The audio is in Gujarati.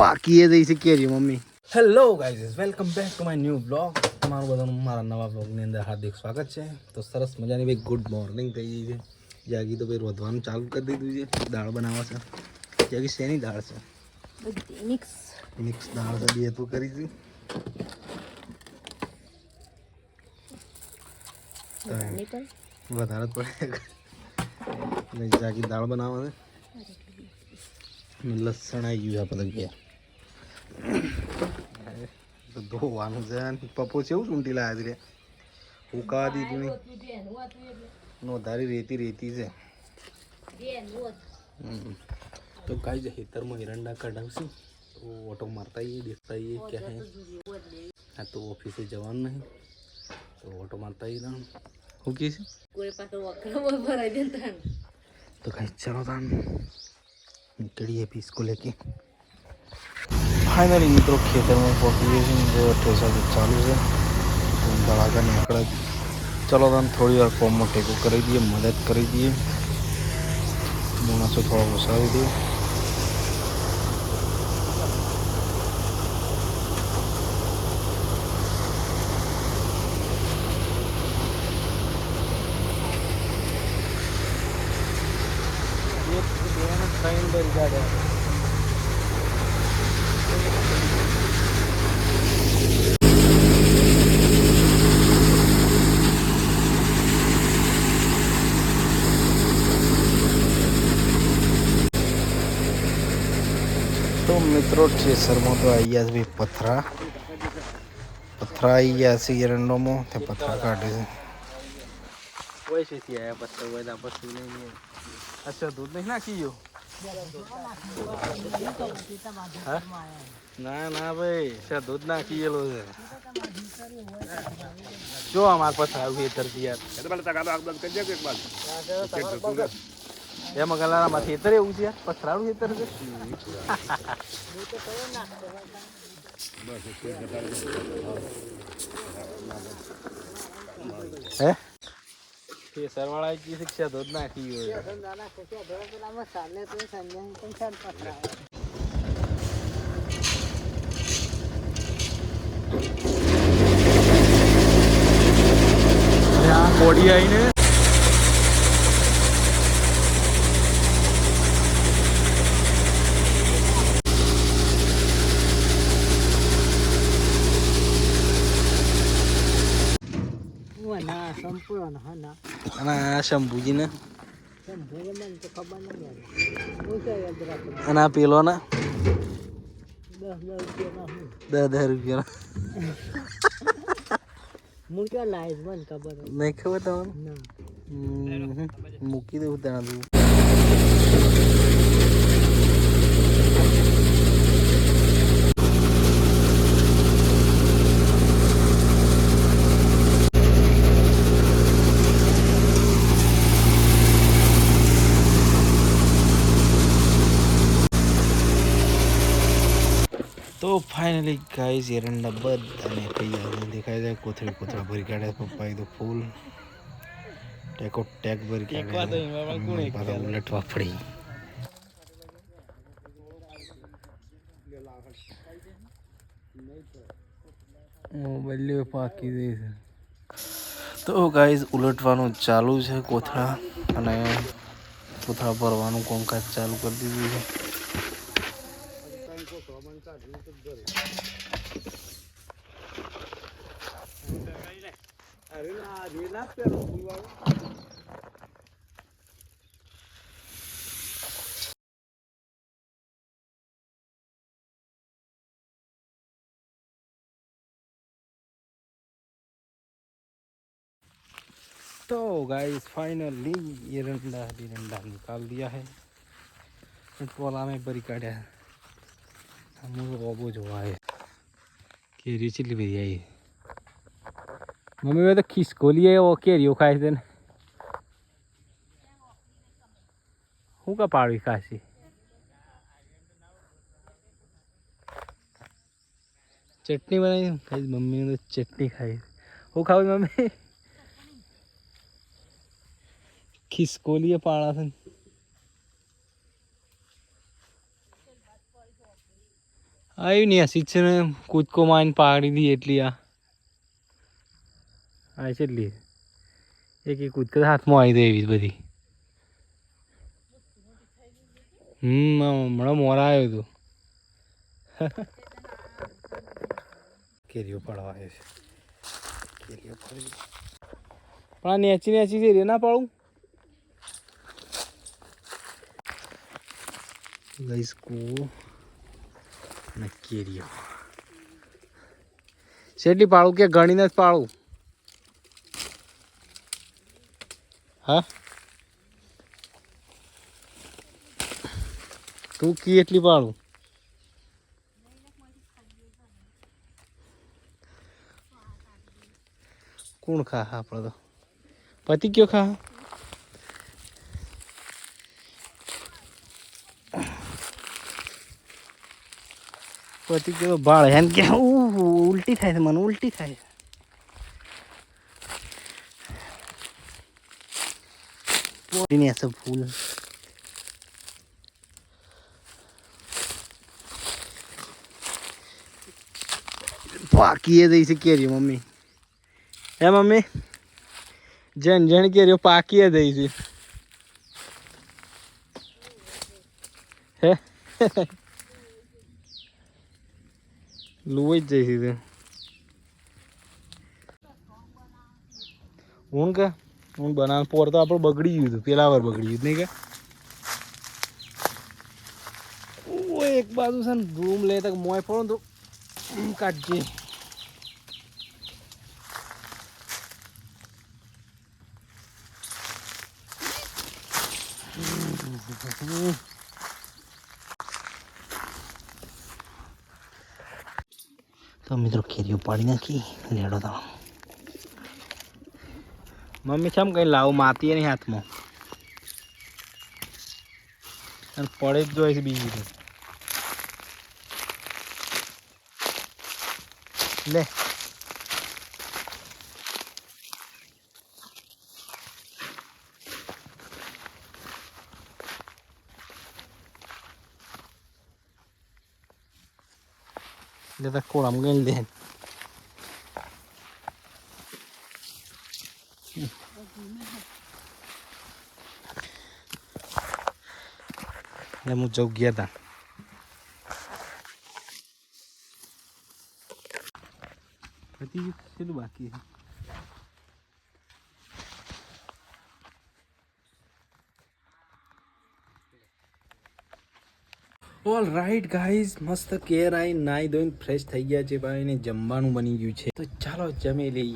પાકીએ જઈ છીએ mummy hello guys welcome back to my new vlog તમારું બધાનું મારા નવા બ્લોગની અંદર હાર્દિક સ્વાગત છે. તો સરસ મજાની ભાઈ ગુડ મોર્નિંગ થઈ ગઈ છે જાગી તો ભાઈ રોધવાનું ચાલુ કરી દીધું છે. દાળ બનાવવા છે. જાગી શેની દાળ છે? મિક્સ મિક્સ દાળ છે બે તો કરી હતી વધારે જ પડે જાગી દાળ બનાવવા છે. લસણ આવી ગયું છે આપણે તો ધોવાનું છે પપ્પો છે એવું ચૂંટી લાયા છે ઉકા દીધું નોંધારી રેતી રેતી છે. તો કાંઈ જ ખેતરમાં એરંડા કઢાવશું. તો ઓટો મારતા આવીએ દેખતા આવીએ ક્યાં હા? તો ઓફિસે જવાનું નહીં. તો ઓટો મારતા આવીએ હું કહે છે? તો કાંઈ ચલો તાન નીકળીએ ફીસકો લેકે ફાઇનલી મિત્રો ખેતરમાં પહોંચી ગયો છે. જો ઠેસા ચાલુ છે. ધડાકાની આકડા ચલો તમે થોડી વાર ફોર્મમાં ટેકો કરી દઈએ, મદદ કરી દઈએ. માણસો થોડા વસાવી દઈએ. એક, બે તો મિત્રો ઠેસરમાં તો આવી ગયા છે ભાઈ પથરા. પથરા આવી ગયા છે એરંડોમાં. તે પથરા કાઢે છે. હોય છે થી આયા પથ્થર હોય તો પછી લઈને અચ્છા દૂધ નહીં નાખી ગયો? ના ના ભાઈ છે દૂધ નાખી ગયેલો છે. જો અમાર પાસે આવ્યું ખેતરથી યાર. એમાં ગલારામાં ખેતર એવું છે યાર? પથરાળું ખેતર છે? હે? ખેસર સરવાળા જી શિક્ષા જ નાખી હોય કોડી આવીને સંપૂર્ણ હા ના અને આ શંભુજીને. અને આ પેલો ના દસ દસ રૂપિયા હું દસ દસ રૂપિયા ક્યાં લાવીશ મને ખબર નહીં ખબર તમને મૂકી દઉં ત્યાં તું ફાઇનલી ગાઈઝ એરંડા બધાને તૈયાર દેખાય જાય કોથળી કોથળા ભરી કાઢ્યા પપ્પાએ તો ફૂલ ટેકો ટેક ભરી કાઢ્યા ઉલટવા પડી. મોબાઈલ પાકી દે છે. તો ગાઈઝ ઉલટવાનું ચાલુ છે કોથળા અને કોથળા ભરવાનું કોમકાજ ચાલુ કરી દીધું છે. तो गाइस फाइनली एरंडा एरंडा निकाल दिया है टोला में बरी काढ़ा है મૂળ બાબો જોવાય. કેરી ચીલી બધી આવી? મમ્મી તો ખિસકો લઈએ એવો કેરીઓ ખાય છે ને. શું કપાળવી ખાસી ચટણી બનાવી ખાઈ મમ્મી તો ચટણી ખાઈ શું ખાવી મમ્મી? ખિસકોલીએ પાણા છે આવ્યું નહીં આ છે ને, કૂદકો મારીને પાડી દી એટલી આ. આ છે એટલી. એક એક કૂદકો હાથમાં આવી દે એવી બધી. હમ હમણાં મોરા આવ્યો હતો કેરીઓ પડવા આવે છે. કેરીઓ પડી. પણ આ નેચી નેચી રે ના પાડું. લઈશ કૂ અને કેરીઓ શેટલી પાડું કે ગણીને જ પાડું હા? તું કી એટલી પાડું કોણ ખા આપણે તો? પતિ કયો ખા? પતિ કેવો ભાળ હેન કે ઉલટી થાય છે મને, ઉલટી થાય છે. ફૂલ. પાકીએ દઈ છે કેરી મમ્મી. Hey, mummy? જેન જણ કેરીઓ પાકીએ દઈ છે. હે? લુઈ જ જઈશ તે હું કે? બનાવ પોર તો આપણું બગડી ગયું હતું. પેલા વાર બગડી ગયું નહીં કે? એક બાજુ છે ને રૂમ લે, તક મોય પડો તો કાઢજે. તો મિત્રો કેરીઓ પાડી નાખી, લેડો તો. મમ્મી છે કઈ લાવું માતી નહીં હાથમાં. પડે જ જોઈએ છે બીજી તો. લે. કોળામ ગઈ દે એટલે હું જવું ગયા હતા કેટલું બાકી છે ઓલ રાઈટ ગાઈઝ મસ્ત કેર આઈ નાઈ ધોઈને ફ્રેશ થઈ ગયા છે ભાઈ ને જમવાનું બની ગયું છે. તો ચાલો જમી લઈએ.